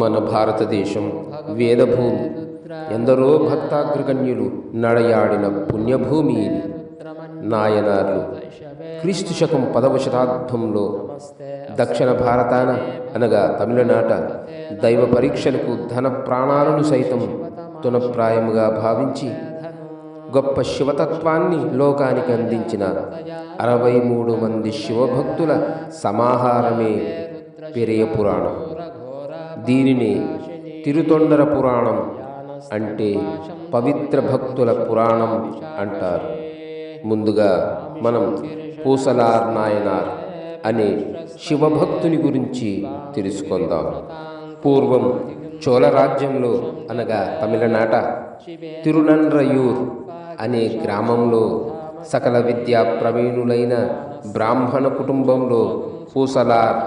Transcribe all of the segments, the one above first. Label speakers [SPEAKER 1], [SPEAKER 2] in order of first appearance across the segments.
[SPEAKER 1] మన భారతదేశం వేదభూమి. ఎందరో భక్తాగ్రగణ్యులు నడయాడిన పుణ్యభూమి ఇది నాయనార్లు క్రీస్తు శకం పదవ శతాబ్దంలో దక్షిణ భారతాన అనగా తమిళనాట దైవ పరీక్షలకు ధన ప్రాణాలను సైతం తునప్రాయముగా భావించి గొప్ప శివతత్వాన్ని లోకానికి అందించిన అరవై మూడు మంది శివభక్తుల సమాహారమే పెరియ పురాణం. దీనిని తిరుతొండర పురాణం అంటే పవిత్ర భక్తుల పురాణం అంటారు. ముందుగా మనం పూసలార్ నాయనార్ అనే శివభక్తుని గురించి తెలుసుకుందాం. పూర్వం చోళరాజ్యంలో అనగా తమిళనాట తిరునన్రయూర్ అనే గ్రామంలో సకల విద్యా ప్రవీణులైన బ్రాహ్మణ కుటుంబంలో పూసలార్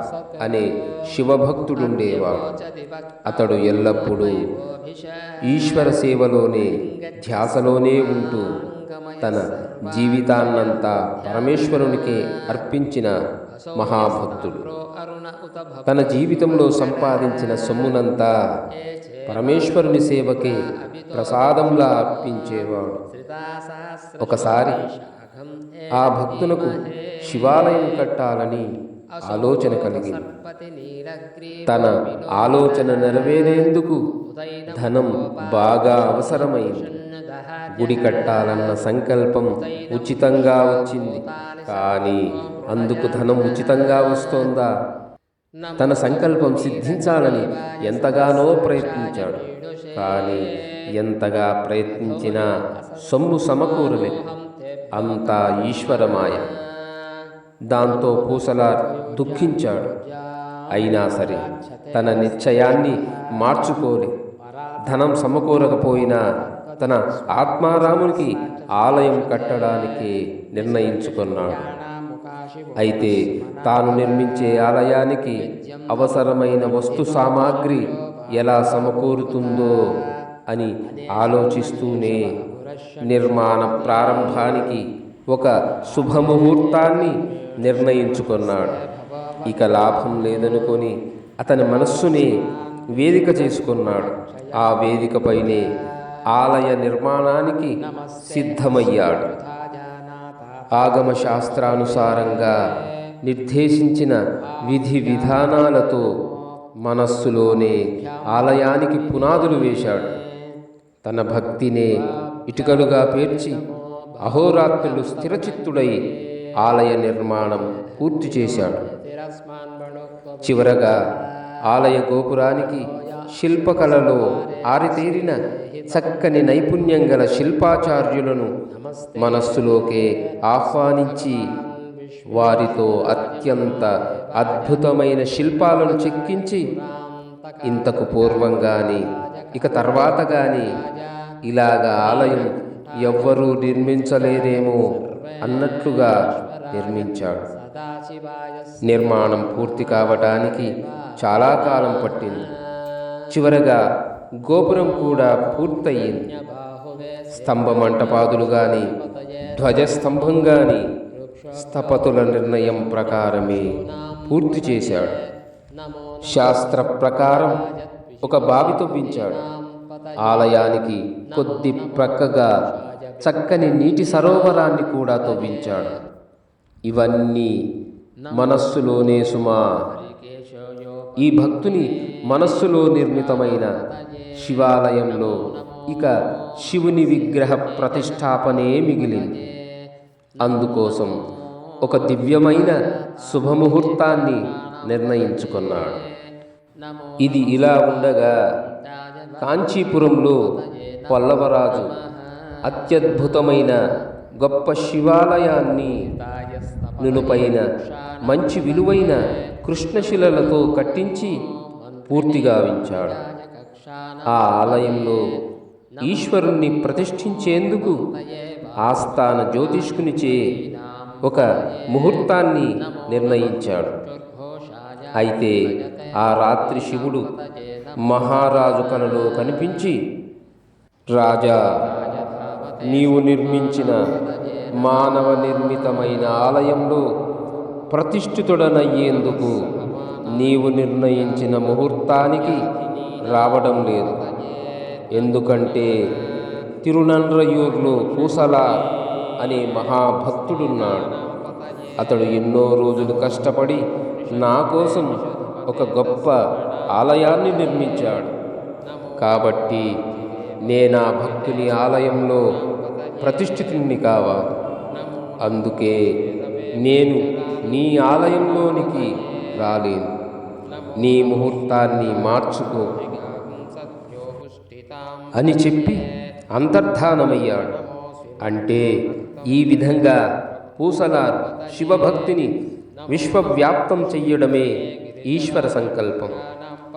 [SPEAKER 1] అనే శివభక్తుడుండేవాడు. అతడు ఎల్లప్పుడూ ఈశ్వర సేవలోనే ధ్యాసలోనే ఉంటూ తన జీవితాన్నంతా పరమేశ్వరునికి అర్పించిన మహాభక్తుడు. తన జీవితంలో సంపాదించిన సొమ్మునంతా పరమేశ్వరుని సేవకే ప్రసాదంలా అర్పించేవాడు. ఒకసారి ఆ భక్తులకు శివాలయం కట్టాలని ఆలోచన కలిగింది. తన ఆలోచన నెరవేరేందుకు ధనం బాగా అవసరమైంది. గుడి కట్టాలన్న సంకల్పం ఉచితంగా వచ్చింది. కానీ అందుకు ధనం ఉచితంగా వస్తోందా? తన సంకల్పం సిద్ధించాలని ఎంతగానో ప్రయత్నించాడు. కానీ ఎంతగా ప్రయత్నించినా సొమ్ము సమకూరలేదు. అంతా ఈశ్వరమాయ. దాంతో పూసలార్ దుఃఖించాడు. అయినా సరే తన నిశ్చయాన్ని మార్చుకోలే. ధనం సమకూరకపోయినా తన ఆత్మారామునికి ఆలయం కట్టడానికి నిర్ణయించుకున్నాడు. అయితే తాను నిర్మించే ఆలయానికి అవసరమైన వస్తు సామాగ్రి ఎలా సమకూరుతుందో అని ఆలోచిస్తూనే నిర్మాణ ప్రారంభానికి ఒక శుభముహూర్తాన్ని నిర్ణయించుకున్నాడు. ఇక లాభం లేదనుకొని అతని మనస్సుని వేదిక చేసుకున్నాడు. ఆ వేదికపైనే ఆలయ నిర్మాణానికి సిద్ధమయ్యాడు. ఆగమ శాస్త్రానుసారంగా నిర్దేశించిన విధి విధానాలతో మనస్సులోనే ఆలయానికి పునాదులు వేశాడు. తన భక్తినే ఇటుకలుగా పేర్చి అహోరాత్రులు స్థిరచిత్తుడై ఆలయ నిర్మాణం పూర్తి చేశాడు. చివరగా ఆలయ గోపురానికి శిల్పకళలో ఆరితేరిన చక్కని నైపుణ్యం గల శిల్పాచార్యులను మనస్సులోకే ఆహ్వానించి వారితో అత్యంత అద్భుతమైన శిల్పాలను చెక్కించి ఇంతకు పూర్వం గాని ఇక తర్వాత గాని ఇలాగ ఆలయం ఎవ్వరూ నిర్మించలేరేమో అన్నట్లుగా నిర్మించాడు. నిర్మాణం పూర్తి కావటానికి చాలా కాలం పట్టింది. చివరగా గోపురం కూడా పూర్తయింది. స్తంభ మంటపాదులు గాని ధ్వజస్తంభం గాని స్థపతుల నిర్ణయం ప్రకారమే పూర్తి చేశాడు. శాస్త్ర ప్రకారం ఒక బావి తవ్వించాడు. ఆలయానికి కొద్ది ప్రక్కగా చక్కని నీటి సరోవరాన్ని కూడా తవ్వించాడు. ఇవన్నీ మనస్సులోనే సుమా. ఈ భక్తుని మనస్సులో నిర్మితమైన శివాలయంలో ఇక శివుని విగ్రహ ప్రతిష్టాపనే మిగిలింది. అందుకోసం ఒక దివ్యమైన శుభముహూర్తాన్ని నిర్ణయించుకున్నాడు. ఇది ఇలా ఉండగా కాంచీపురంలో పల్లవరాజు అత్యద్భుతమైన గొప్ప శివాలయాన్ని నునుపైన మంచి విలువైన కృష్ణశిలలతో కట్టించి పూర్తిగావించాడు ఆ ఆలయంలో ఈశ్వరుణ్ణి ప్రతిష్ఠించేందుకు ఆస్థాన జ్యోతిష్కునిచే ఒక ముహూర్తాన్ని నిర్ణయించాడు. అయితే ఆ రాత్రి శివుడు మహారాజు కలలో కనిపించి రాజా నీవు నిర్మించిన మానవ నిర్మితమైన ఆలయంలో ప్రతిష్ఠితుడనయ్యేందుకు నీవు నిర్ణయించిన ముహూర్తానికి రావడం లేదు. ఎందుకంటే తిరునండ్రయూర్లో పూసల అనే మహాభక్తుడున్నాడు. అతడు ఎన్నో రోజులు కష్టపడి నా కోసం ఒక గొప్ప ఆలయాన్ని నిర్మించాడు. కాబట్టి నేనా భక్తుని ఆలయంలో ప్రతిష్ఠితుని కావాలి. అందుకే నేను నీ ఆలయంలోనికి రాలేను. నీ ముహూర్తాన్ని మార్చుకో. అని చెప్పి అంతర్ధానమయ్యాడు. అంటే ఈ విధంగా పూసలార్ శివభక్తిని విశ్వవ్యాప్తం చెయ్యడమే ఈశ్వర సంకల్పం.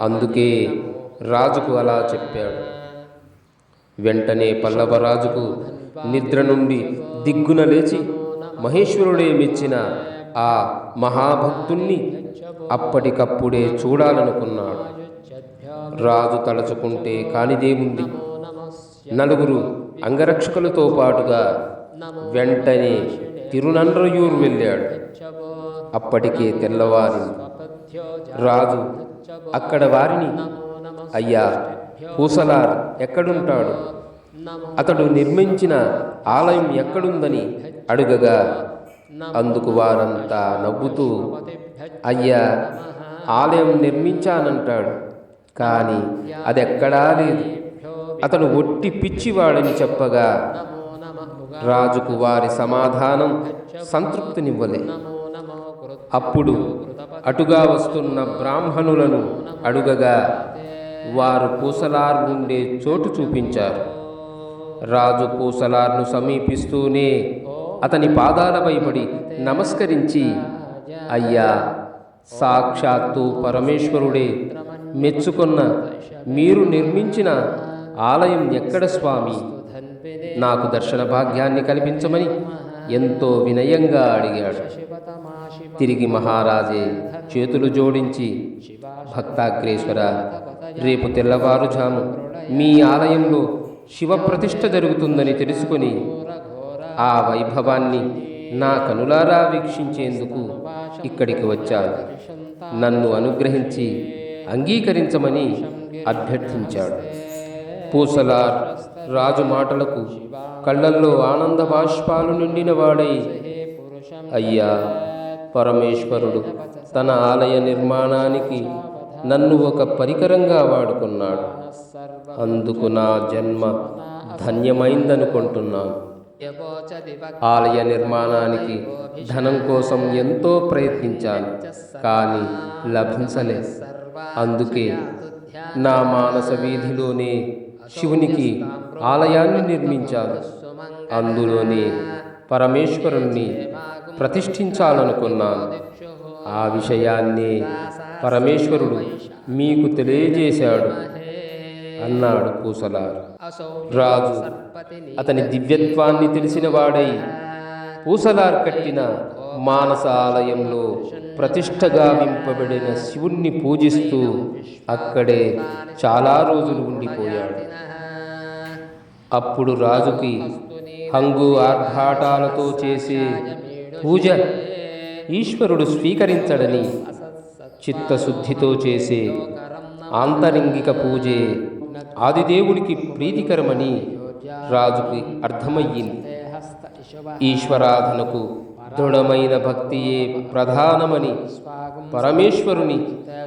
[SPEAKER 1] అందుకే రాజుకు అలా చెప్పాడు. వెంటనే పల్లవరాజుకు నిద్ర నుండి దిగ్గున లేచి మహేశ్వరుడే మెచ్చిన ఆ మహాభక్తుణ్ణి అప్పటికప్పుడే చూడాలనుకున్నాడు. రాజు తలచుకుంటే కానిదేముంది? నలుగురు అంగరక్షకులతో పాటుగా వెంటనే తిరునండ్రయూరు వెళ్ళాడు. అప్పటికే తెల్లవారు. రాజు అక్కడ వారిని అయ్యా పూసలార్ ఎక్కడుంటాడు? అతడు నిర్మించిన ఆలయం ఎక్కడుందని అడుగగా. అందుకు వారంతా నవ్వుతూ అయ్యా ఆలయం నిర్మించానంటాడు కానీ అదెక్కడా లేదు. అతడు ఒట్టి పిచ్చివాడని చెప్పగా రాజుకు వారి సమాధానం సంతృప్తినివ్వలే. అప్పుడు అటుగా వస్తున్న బ్రాహ్మణులను అడుగగా వారు పూసలార్ ఉండే చోటు చూపించారు. రాజు పూసలార్ను సమీపిస్తూనే అతని పాదాలపై పడి నమస్కరించి అయ్యా సాక్షాత్తు పరమేశ్వరుడే మెచ్చుకున్న మీరు నిర్మించిన ఆలయం ఎక్కడ స్వామి? నాకు దర్శన భాగ్యాన్ని కల్పించమని ఎంతో వినయంగా అడిగాడు. తిరిగి మహారాజే చేతులు జోడించి భక్తాగ్రేశ్వర రేపు తెల్లవారుజాము మీ ఆలయంలో శివప్రతిష్ఠ జరుగుతుందని తెలుసుకొని ఆ వైభవాన్ని నా కనులారా వీక్షించేందుకు ఇక్కడికి వచ్చాను. నన్ను అనుగ్రహించి అంగీకరించమని అభ్యర్థించాడు. పూసలార్ రాజు మాటలకు కళ్ళల్లో ఆనంద బాష్పాలు నిండిన వాడై అయ్యా పరమేశ్వరుడు తన ఆలయ నిర్మాణానికి నన్ను ఒక పరికరంగా వాడుకున్నాడు. అందుకు నా జన్మ ధన్యమైందనుకుంటున్నాను. ఆలయ నిర్మాణానికి ధనం కోసం ఎంతో ప్రయత్నించాను కానీ లభించలే అందుకే నా మానస వీధిలోనే శివునికి ఆలయాన్ని నిర్మించారు అందులోనే పరమేశ్వరుణ్ణి ప్రతిష్ఠించాలనుకున్నాను. ఆ విషయాన్ని పరమేశ్వరుడు మీకు తెలియజేశాడు అన్నాడు పూసలారు. రాజు అతని దివ్యత్వాన్ని తెలిసిన వాడై పూసలార్ కట్టిన మానస ఆలయంలో ప్రతిష్టగా వింపబడిన శివుణ్ణి పూజిస్తూ అక్కడే చాలా రోజులు ఉండిపోయాడు. అప్పుడు రాజుకి హంగు ఆర్భాటాలతో చేసే పూజ ఈశ్వరుడు స్వీకరించడని చిత్తశుద్ధితో చేసే ఆంతరింగిక పూజే ఆదిదేవుడికి ప్రీతికరమని రాజుకి అర్థమయ్యింది. ఈశ్వరాధనకు దృఢమైన భక్తియే ప్రధానమని పరమేశ్వరుని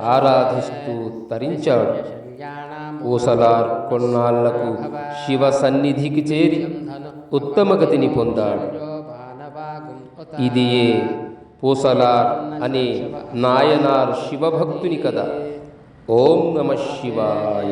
[SPEAKER 1] ఆరాధిస్తూ తరించాడు. ఊసలార్ కొన్నాళ్ళకు శివ సన్నిధికి చేరి ఉత్తమగతిని పొందాడు. ఇదియే పూసలార్ అనే నాయనార్ శివభక్తుని కదా ఓం నమ శివాయ.